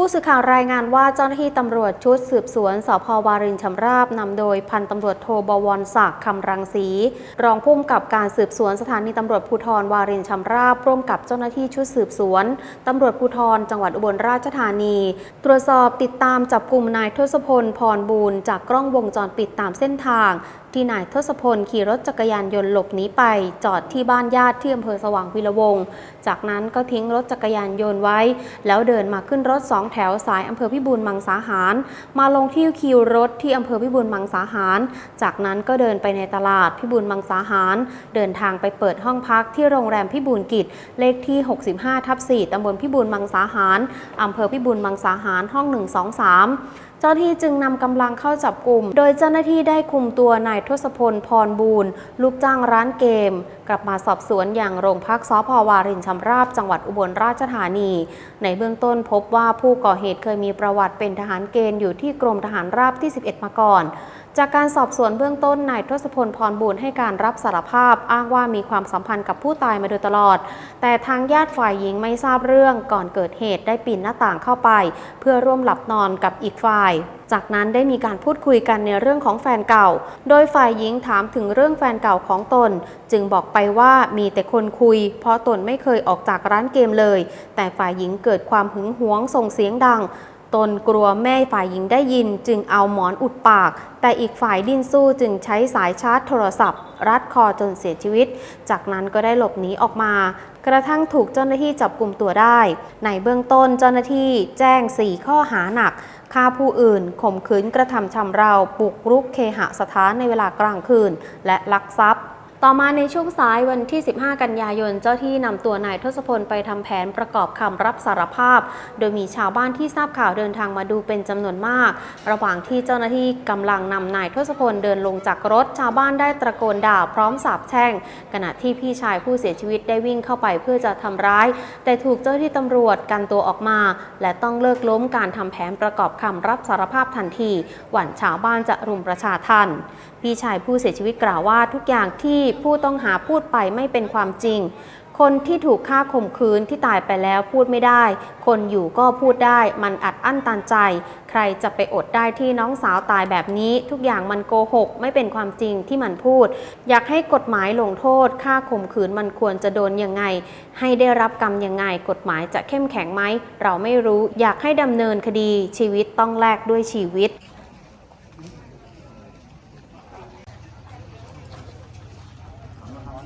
ผู้สื่อข่าวรายงานว่าเจ้าหน้าที่ตำรวจชุดสืบสวนสพวารินชำราบนำโดยพันตำรวจโทบวรศักดิ์คำรังสี รองผู้กำกับการสืบสวนสถานีตำรวจภูธรวารินชำราบร่วมกับเจ้าหน้าที่ชุดสืบสวนตำรวจภูธรจังหวัดอุบลราชธานี ตรวจสอบติดตามจับกลุ่มนายทศพลพรบูรจากกล้องวงจรปิดตามเส้นทาง ที่นายทศพลขี่รถจักรยานยนต์หลบหนีไป จอดที่บ้านญาติที่อำเภอสว่างวีรวง จากนั้นก็ทิ้งรถจักรยานยนต์ไว้ แล้วเดินมาขึ้นรถสองแถวสายอำเภอพิบูลมังสาหาร มาลงที่คิวรถที่อำเภอพิบูลมังสาหาร จากนั้นก็เดินไปในตลาดพิบูลมังสาหาร เดินทางไปเปิดห้องพักที่โรงแรมพิบูลกิจ เลขที่ 65ทับ4ตำบลพิบูลมังสาหารอำเภอพิบูลมังสาหารห้อง 123 เจ้าหน้าที่จึงนำกำลังเข้าจับกลุ่ม โดยเจ้าหน้าที่ได้คุมตัวนายทศพลพรบูรณ์ลูกจ้างร้านเกม กลับมาสอบสวนอย่างโรงพักสพวารินชำราบจังหวัดอุบลราชธานี ในเบื้องต้นพบว่าผู้ก่อเหตุเคยมีประวัติเป็นทหารเกณฑ์อยู่ที่กรมทหารราบที่ 11 มาก่อนจากการสอบสวนเบื้องต้นนายทศพลพรบูรณ์ให้การรับสารภาพอ้างว่ามีความสัมพันธ์กับผู้ตายมาโดยตลอด แต่ทางญาติฝ่ายหญิงไม่ทราบเรื่องก่อนเกิดเหตุได้ปีนหน้าต่างเข้าไป เพื่อร่วมหลับนอนกับอีกฝ่าย จากนั้นได้มีการพูดคุยกันในเรื่องของแฟนเก่า โดยฝ่ายหญิงถามถึงเรื่องแฟนเก่าของตน จึงบอกไปว่ามีแต่คนคุย เพราะตนไม่เคยออกจากร้านเกมเลย แต่ฝ่ายหญิงเกิดความหึงหวงส่งเสียงดัง ตนกลัวแม่ฝ่ายหญิงได้ยินจึงเอาหมอนอุดปาก แต่อีกฝ่ายดิ้นสู้จึงใช้สายชาร์จโทรศัพท์ รัดคอจนเสียชีวิต จากนั้นก็ได้หลบหนีออกมา กระทั่งถูกเจ้าหน้าที่จับกลุ่มตัวได้ ในเบื้องต้นเจ้าหน้าที่แจ้ง 4 ข้อหาหนักฆ่าผู้อื่น ข่มขืนกระทำชำเราปลุกรุกเคหสถานในเวลากลางคืน และลักทรัพย์ ต่อมาในช่วงสายวันที่ 15 กันยายน เจ้าที่นำตัวนายทศพลไปทำแผนประกอบคำรับสารภาพ โดยมีชาวบ้านที่ทราบข่าวเดินทางมาดูเป็นจำนวนมาก ระหว่างที่เจ้าหน้าที่กำลังนำนายทศพลเดินลงจากรถ ชาวบ้านได้ตะโกนด่าพร้อมสาบแช่ง ขณะที่พี่ชายผู้เสียชีวิตได้วิ่งเข้าไปเพื่อจะทำร้าย แต่ถูกเจ้าหน้าที่ตำรวจกันตัวออกมา และต้องเลิกล้มการทำแผนประกอบคำรับสารภาพทันที หวั่นชาวบ้านจะรุมประชาทันพี่ชายผู้เสียชีวิตกล่าวว่าทุกอย่างที่ผู้ต้องหาพูดไปไม่เป็นความจริง คนที่ถูกฆ่าข่มขืนที่ตายไปแล้วพูดไม่ได้ คนอยู่ก็พูดได้ มันอัดอั้นตันใจ ใครจะไปอดได้ที่น้องสาวตายแบบนี้ ทุกอย่างมันโกหก ไม่เป็นความจริงที่มันพูด อยากให้กฎหมายลงโทษฆ่าข่มขืนมันควรจะโดนยังไง ให้ได้รับกรรมยังไง กฎหมายจะเข้มแข็งไหมเราไม่รู้ อยากให้ดำเนินคดีชีวิตต้องแลกด้วยชีวิต